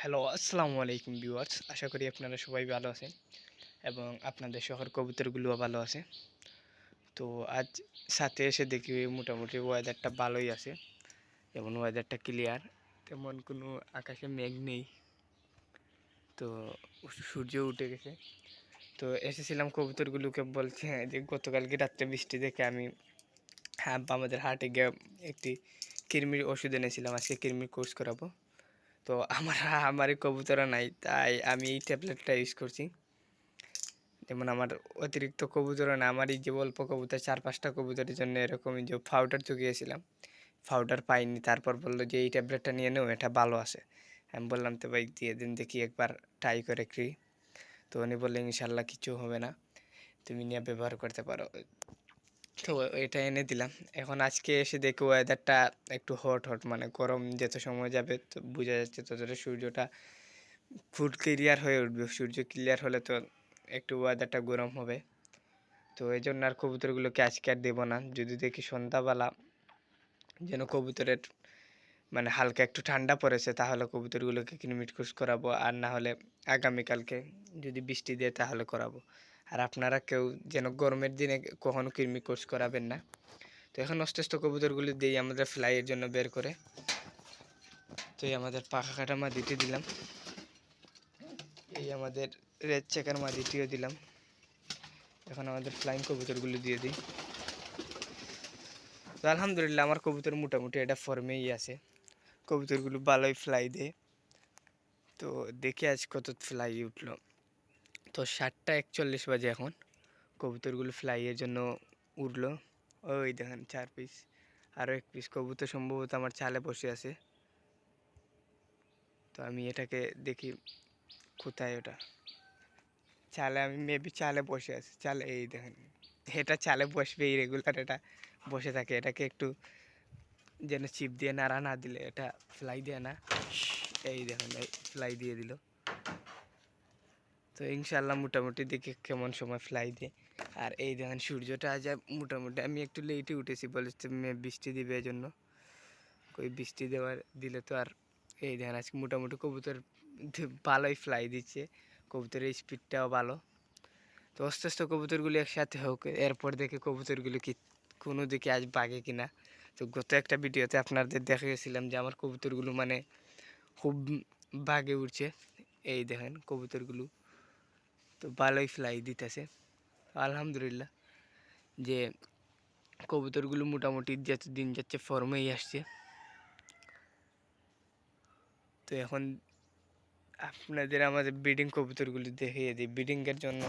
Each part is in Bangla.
হ্যালো আসসালামু আলাইকুম ভিউয়ার্স আশা করি আপনারা সবাই ভালো আছেন এবং আপনাদের শহর কবুতরগুলোও ভালো আছে। তো আজ সাথে এসে দেখি মোটামুটি ওয়েদারটা ভালোই আছে যেমন ওয়েদারটা ক্লিয়ার তেমন কোনো আকাশে মেঘ নেই। তো সূর্য উঠে গেছে। তো এসেছিলাম কবুতরগুলোকে বলছে যে গতকালকে রাত্রে বৃষ্টি দেখে আমি হ্যাঁ আমাদের হাটে গিয়ে একটি কৃমির ওষুধ এনেছিলাম, আজকে কৃমির কোর্স করাবো। তো আমার, আমারই কবুতরা নাই, তাই আমি এই ট্যাবলেটটা ইউজ করছি। যেমন আমার অতিরিক্ত কবুতরা না আমার এই যে অল্প কবুতর, চার পাঁচটা কবুতরের জন্য এরকমই যে পাউডার চুকিয়েছিলাম। পাউডার পাইনি, তারপর বলল যে এই ট্যাবলেটটা নিয়ে নেও, এটা ভালো আছে। আমি বললাম, তো ভাই, দিয়ে দিন, দেখি একবার ট্রাই করে কি তো উনি বললেন ইনশাল্লাহ, কিছু হবে না। তুমি নিয়ে ব্যবহার করতে পারো। তো এটা এনে দিলাম। এখন আজকে এসে দেখি ওয়েদারটা একটু হট হট মানে গরম যত সময় যাবে তো বোঝা যাচ্ছে ততটা সূর্যটা ফুড ক্লিয়ার হয়ে উঠবে। সূর্য ক্লিয়ার হলে তো একটু ওয়েদারটা গরম হবে। তো এই জন্য আর কবুতরগুলোকে আজকে আর দেবো না। যদি দেখি সন্ধ্যাবেলা যেন কবুতরের মানে হালকা একটু ঠান্ডা পড়েছে তাহলে কবুতরগুলোকে কিনমিট কুচ করাবো। আর না হলে আগামীকালকে যদি বৃষ্টি দেয় তাহলে করাবো। আর আপনারা কেউ যেন গরমের দিনে কখনো কৃমি কোর্স করাবেন না। তো এখন অস্তেস্ত কবুতরগুলি দিই আমাদের ফ্লাইয়ের জন্য বের করে। তো এই আমাদের পাখা কাটা মাদিটি দিলাম। এই আমাদের রেড চেকার মাদিটিও দিলাম। এখন আমাদের ফ্লাইং কবুতরগুলি দিয়ে দিই। তো আলহামদুলিল্লাহ আমার কবুতর মোটামুটি এটা ফর্মেই আছে। কবুতরগুলো ভালোই ফ্লাই দেয়। তো দেখি আজ কত ফ্লাই উঠল। তো সাতটা একচল্লিশ বাজে এখন। কবুতরগুলো ফ্লাইয়ের জন্য উঠল। ওই দেখেন, চার পিস আরও এক পিস কবুতর সম্ভবত আমার চালে বসে আছে। তো আমি এটাকে দেখি কোথায় ওটা। চালে আমি মেবি চালে বসে আছে। চালে এই দেখেন। এটা চালে বসবে এই রেগুলার এটা বসে থাকে। এটাকে একটু যেন চিপ দিয়ে নাড়া না দিলে, এটা ফ্লাই দেয় না। এই দেখেন ফ্লাই দিয়ে দিল। তো ইনশাল্লাহ মোটামুটি দেখে কেমন সময় ফ্লাই দিয়ে। আর এই দেখেন সূর্যটা আজ মোটামুটি আমি একটু লেটে উঠেছি, বলে বৃষ্টি দিবে জন্য ওই বৃষ্টি দেওয়ার, দিলে তো আর এই দেখেন আজকে মোটামুটি কবুতর ভালোই ফ্লাই দিচ্ছে। কবুতরের স্পিডটাও ভালো। তো আস্তে আস্তে কবুতরগুলি একসাথে হোক, এরপর দেখে কবুতরগুলো কি কোনো দিকে আজ বাগে কিনা। তো গত একটা ভিডিওতে আপনাদের দেখিয়েছিলাম যে আমার কবুতরগুলো মানে খুব বাগে উঠছে। এই দেখেন কবুতরগুলো। তো ভালোই ফ্লাই দিতেছে। আলহামদুলিল্লাহ যে কবুতরগুলো মোটামুটি যত দিন যাচ্ছে ফর্মেই আসছে। তো এখন আপনাদের আমাদের ব্রিডিং কবুতরগুলি দেখিয়ে দিই। ব্রিডিংয়ের জন্য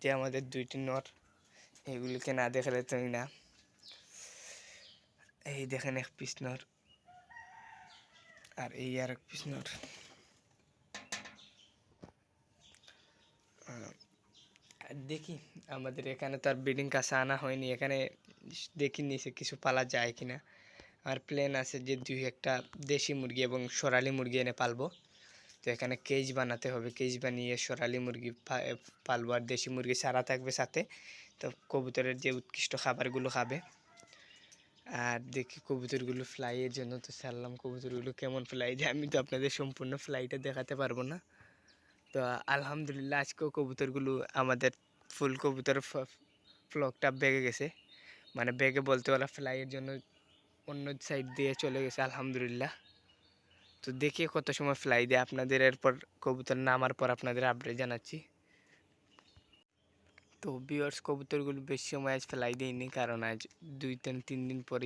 যে আমাদের দুইটি নর, এগুলিকে না দেখালে তুমি না। এই দেখেন এক পিস নর আর এই আর এক পিস নর। দেখি, আমাদের এখানে তো আর ব্রিডিং কাছে আনা হয়নি। এখানে দেখি নিচে কিছু পালা যায় কিনা। আর প্লেন আছে যে দুই একটা দেশি মুরগি এবং সোনালি মুরগি এনে পালবো। তো এখানে কেজ বানাতে হবে। কেজ বানিয়ে সোনালি মুরগি পালবো। আর দেশি মুরগি সারা থাকবে সাথে। তো কবুতরের যে উৎকৃষ্ট খাবারগুলো খাবে। আর দেখি কবুতরগুলো ফ্লাইয়ের জন্য। তো ছাড়লাম কবুতরগুলো কেমন ফ্লাই যায়। আমি তো আপনাদের সম্পূর্ণ ফ্লাইটা দেখাতে পারব না। তো আলহামদুলিল্লাহ আজকেও কবুতরগুলো আমাদের ফুল কবুতর ফ্লকটা বেগে গেছে। মানে বেগে বলতে ওরা ফ্লাইয়ের জন্য অন্য সাইড দিয়ে চলে গেছে, আলহামদুলিল্লাহ। তো দেখি কত সময় ফ্লাই দেয়। আপনাদের এরপর কবুতর নামার পর আপনাদের আপডেট জানাচ্ছি। তো বিয়ার্স কবুতরগুলো বেশি সময় আজ ফ্লাই দিইনি কারণ আজ দুই তিন তিন দিন পর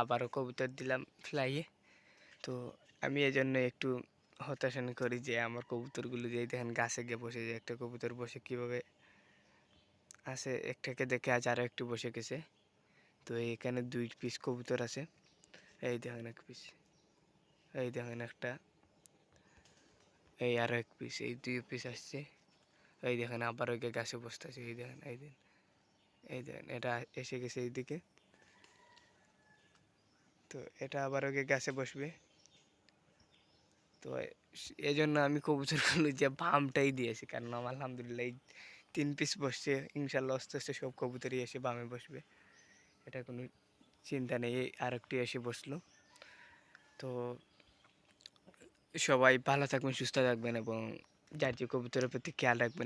আবারও কবুতর দিলাম ফ্লাইয়ে তো আমি এই জন্য একটু হতাশন করি যে আমার কবুতরগুলো যেই দেখেন গাছে গিয়ে বসে যায়, একটা কবুতর বসে কীভাবে আছে, একটাকে দেখে আজ আরও একটু বসে গেছে। তো এখানে দুই পিস কবুতর আছে, এই দেখেন এক পিস এই দেখেন একটা, এই আরও এক পিস এই দুই পিস আসছে, এই দেখেন আবার ওই গাছে বসতে বসতেছে এই দেখেন, এই দিন এই দেখেন, এটা এসে গেছে এইদিকে। তো এটা আবার ওকে গাছে বসবে। তো এই জন্য আমি কবুতরগুলো যে বামটাই দিয়েছি কারণ আমার আলহামদুলিল্লাহ তিন পিস বসছে ইনশাল্লাহ আস্তে আস্তে সব কবুতরই এসে বামে বসবে। এটা কোনো চিন্তা নেই আরেকটি এসে বসল। তো সবাই ভালো থাকবেন, সুস্থ থাকবেন এবং যার যে কবুতরের প্রতি খেয়াল রাখবেন।